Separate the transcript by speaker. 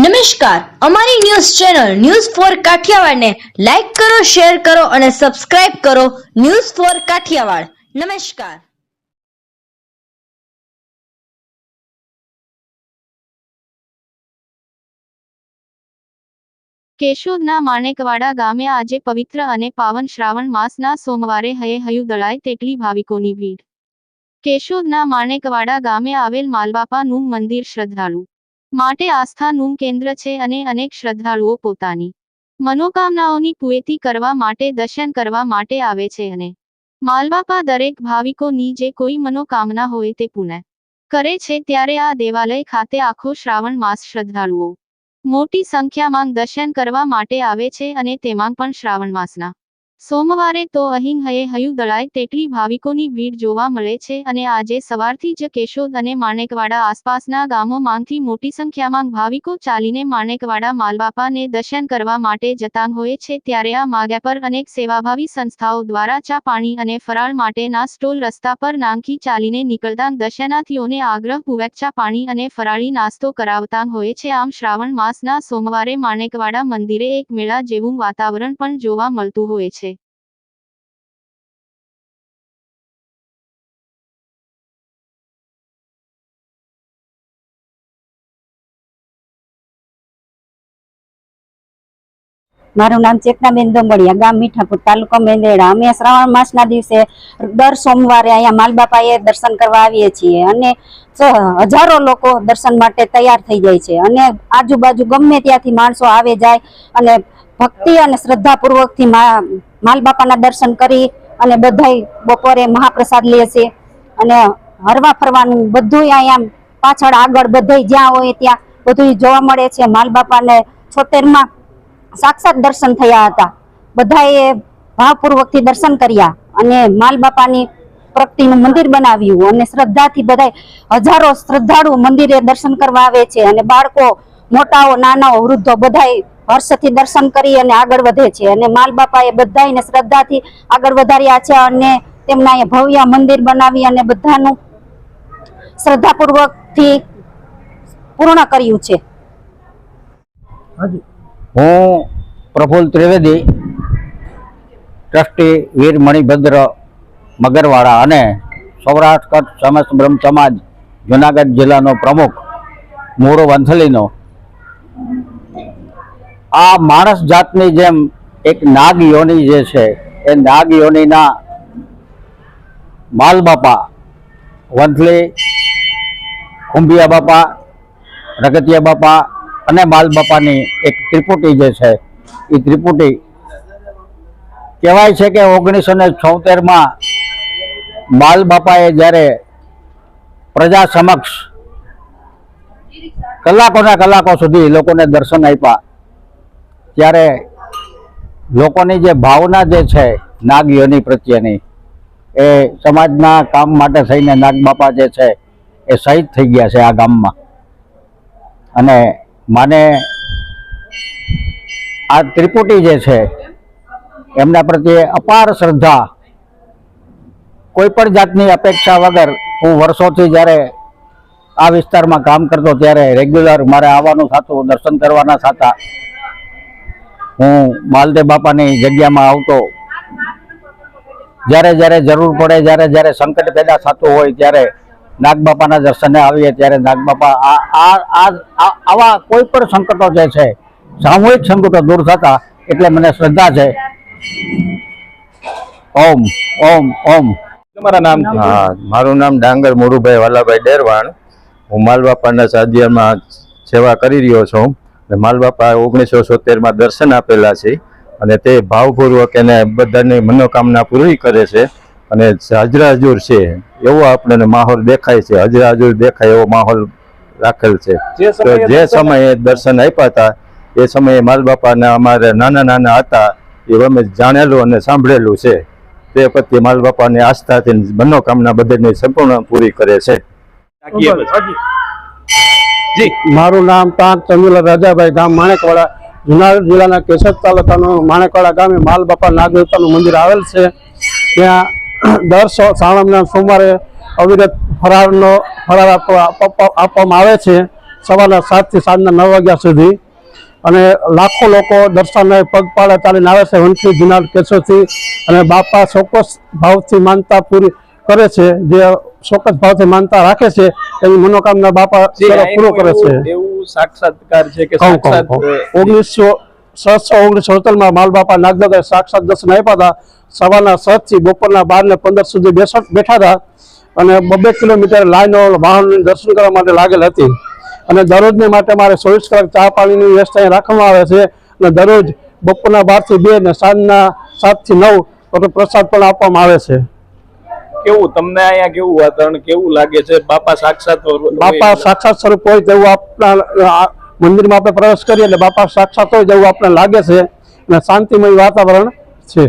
Speaker 1: નમસ્કાર. અમારી news channel news four કાઠિયાવાડને લાઈક કરો, શેર કરો અને સબસ્ક્રાઇબ કરો ન્યૂઝ ફોર કાઠિયાવાડ. નમસ્કાર.
Speaker 2: કેશોદના માણેકવાડા ગામે આજે પવિત્ર અને પાવન શ્રાવણ માસના સોમવારે હયે હયું દળાય તેટલી ભાવિકોની ભીડ. કેશોદના માણેકવાડા ગામે આવેલ માલબાપાનું મંદિર શ્રદ્ધાળુ. માટે આસ્થાનું કેન્દ્ર છે અને અનેક શ્રદ્ધાળુઓ પોતાની મનોકામનાઓની પૂર્તિ કરવા માટે, દર્શન કરવા માટે આવે છે અને માલબાપા દરેક ભાવિકોની જે કોઈ મનોકામના હોય તે પૂર્ણ કરે છે. ત્યારે આ દેવાલય ખાતે આખો શ્રાવણ માસ શ્રદ્ધાળુઓ મોટી સંખ્યામાં દર્શન કરવા માટે આવે છે અને તેમાં પણ શ્રાવણ માસના સોમવારે તો અહીં હયે હયું દળાય તેટલી ભાવિકોની ભીડ જોવા મળે છે અને આજે સવારથી જ કેશોદ અને માણેકવાડા આસપાસના ગામોમાંથી મોટી સંખ્યામાં ભાવિકો ચાલીને માણેકવાડા માલબાપાને દર્શન કરવા માટે જતા હોય છે ત્યારે આ માગ્યા પર અનેક સેવાભાવી સંસ્થાઓ દ્વારા ચા પાણી અને ફરાળ માટેના સ્ટોલ રસ્તા પર નાંખી ચાલીને નીકળતા દર્શનાર્થીઓને આગ્રહપૂર્વક ચા પાણી અને ફરાળી નાસ્તો કરાવતા હોય છે. આમ શ્રાવણ માસના સોમવારે માણેકવાડા મંદિરે એક મેળા જેવું વાતાવરણ પણ જોવા મળતું હોય છે.
Speaker 3: મારું નામ ચેતનાબેન દોંબડિયા ગામ મીઠાપુર, તાલુકો મેંદેડા. અમે શ્રાવણ માસના દિવસે દર સોમવારે અહીંયા માલબાપાએ દર્શન કરવા આવીએ છીએ અને હજારો લોકો દર્શન માટે તૈયાર થઈ જાય છે અને આજુબાજુ ગમે ત્યાંથી માણસો આવે જાય અને ભક્તિ અને શ્રદ્ધાપૂર્વકથી માલબાપાના દર્શન કરી અને બધાય બપોરે મહાપ્રસાદ લે છે અને હરવા ફરવાનું બધું અહીંયા પાછળ આગળ બધે જ્યાં હોય ત્યાં બધું જોવા મળે છે. માલબાપાને છોતેરમાં સાક્ષાત દર્શન થયા હતા. બધાએ ભાવપૂર્વકથી દર્શન કર્યા અને માલ બાપાની પ્રગતિનું મંદિર બનાવ્યું અને શ્રદ્ધાથી બધા હજારો શ્રદ્ધાળુ મંદિરે દર્શન કરવા આવે છે અને બાળકો, મોટાઓ, નાનાઓ, વૃદ્ધો બધા હર્ષથી દર્શન કરી અને આગળ વધે છે અને માલ બાપાએ બધાને શ્રદ્ધાથી આગળ વધાર્યા છે અને તેમના એ ભવ્ય મંદિર બનાવી અને બધાનું શ્રદ્ધાપૂર્વકથી પૂર્ણ કર્યું છે.
Speaker 4: હું પ્રફુલ ત્રિવેદી, ટ્રસ્ટી વીર મણિભદ્ર મગરવાળા અને સૌરાષ્ટ્ર કચ્છ સમસ્ત બ્રહ્મ સમાજ જુનાગઢ જિલ્લાનો પ્રમુખ મોરો વંથલીનો. આ માણસ જાતની જેમ એક નાગ યોની જે છે, એ નાગ યોનીના માલ બાપા વંથલી કુંભિયા બાપા, રગતિયા બાપા અને માલ બાપાની એક ત્રિપુટી જે છે, એ ત્રિપુટી કહેવાય છે કે ઓગણીસો ને છોતેરમાં માલ બાપાએ જ્યારે પ્રજા સમક્ષ કલાકોના કલાકો સુધી લોકોને દર્શન આપ્યા, ત્યારે લોકોની જે ભાવના જે છે નાગીઓની પ્રત્યેની, એ સમાજના કામ માટે થઈને નાગ બાપા જે છે એ શહીદ થઈ ગયા છે આ ગામમાં. અને મને આ ત્રિપુટી જે છે, એમના પ્રત્યે અપાર શ્રદ્ધા. કોઈ પણ જાતની અપેક્ષા વગર હું વર્ષોથી જ્યારે આ વિસ્તારમાં કામ કરતો ત્યારે રેગ્યુલર મારે આવવાનું થતું, દર્શન કરવાના થતા, હું માલદેવ બાપાની જગ્યામાં આવતો. જ્યારે જ્યારે જરૂર પડે, જ્યારે જ્યારે સંકટ પેદા થતું હોય, ત્યારે નાગબાપાના દર્શને આવીએ ત્યારે નાગબાપા આ આ આ આ- આવા કોઈ પણ સંકટો જે છે સામૂહિક સંકટો દૂર થતા એટલે મને શ્રદ્ધા છે. ઓમ ઓમ ઓમ.
Speaker 5: તમારા નામ
Speaker 6: હા મારું નામ ડાંગર મોરુભાઈ વાલાભાઈ ડેરવાણ. હું માલબાપાના સાદિયામાં સેવા કરી રહ્યો છું. અને માલબાપા ઓગણીસો સોતેરમાં દર્શન આપેલા છે. અને તે ભાવપૂર્વક એને બધાની મનોકામના પૂરી કરે છે. અને હજરા હજુર છે એવો આપણને માહોલ દેખાય છે હજરા હજુર દેખાય એવો માહોલ રાખેલ છે.
Speaker 5: જે
Speaker 6: તો
Speaker 5: સમયે
Speaker 6: જે
Speaker 5: દર્શન-
Speaker 6: સમયે દર્શન આપ્યા હતા એ સમયે માલબાપાને અમારે નાના નાના હતા એ અમે જાણેલું અને સાંભળેલું છે. તે પ્રત્યે માલબાપાની આસ્થાથી મનોકામના બધાની સંપૂર્ણ પૂરી કરે છે.
Speaker 7: મારું નામ પાંચ ચંદુલા રાજાભાઈ ગામ માણેકવાડા જુનાગઢ જિલ્લાના કેશોદ તાલુકાનું માણેકવાડા ગામે માલ બાપા નાગદેવતાનું મંદિર આવેલ છે. ત્યાં દર સાણમના સોમવારે અવિરત ફરાળનો ફરાળ આપવા- આપવા- આપવામાં આવે છે સવારના સાતથી સાંજના નવ વાગ્યા સુધી. અને લાખો લોકો દર્શને પગપાળા ચાલીને આવે છે વંશી જુનાર કેશોથી અને બાપા ચોક્કસ ભાવથી માનતા પૂરી કરે છે જે ચોક્કસ ભાવથી માનતા રાખે છે એની મનોકામના બાપા પૂરો કરે છે.
Speaker 5: એવું- સાક્ષાત્કાર છે કે
Speaker 7: ઓગણીસો છસો ઓગણીસો માં માલ બાપા નાગદાદા સાક્ષાત દર્શન આપ્યા હતા. સવારના સાતથી બપોરના બાર ને પંદર સુધી બેઠા હતા અને બબે કિલોમીટર લાઈનો વાહન દર્શન કરવા માટે લાગેલ હતી. અને દરરોજને માટે મારે ચોવીસ કલાક ચા પાણીની વ્યવસ્થા રાખવામાં આવે છે અને દરરોજ બપોરના બારથી બે ને સાંજના સાતથી નવ પ્રસાદ પણ આપવામાં આવે છે.
Speaker 5: કેવું તમને અહીંયા કેવું વાતાવરણ કેવું લાગે છે? બાપા સાક્ષાત
Speaker 7: બાપા સાક્ષાત સ્વરૂપ હોય તેવું આપણા આ મંદિરમાં આપણે પ્રવેશ કરીએ એટલે બાપા સાક્ષાત હોય તેવું આપણે લાગે છે અને શાંતિમય વાતાવરણ છે.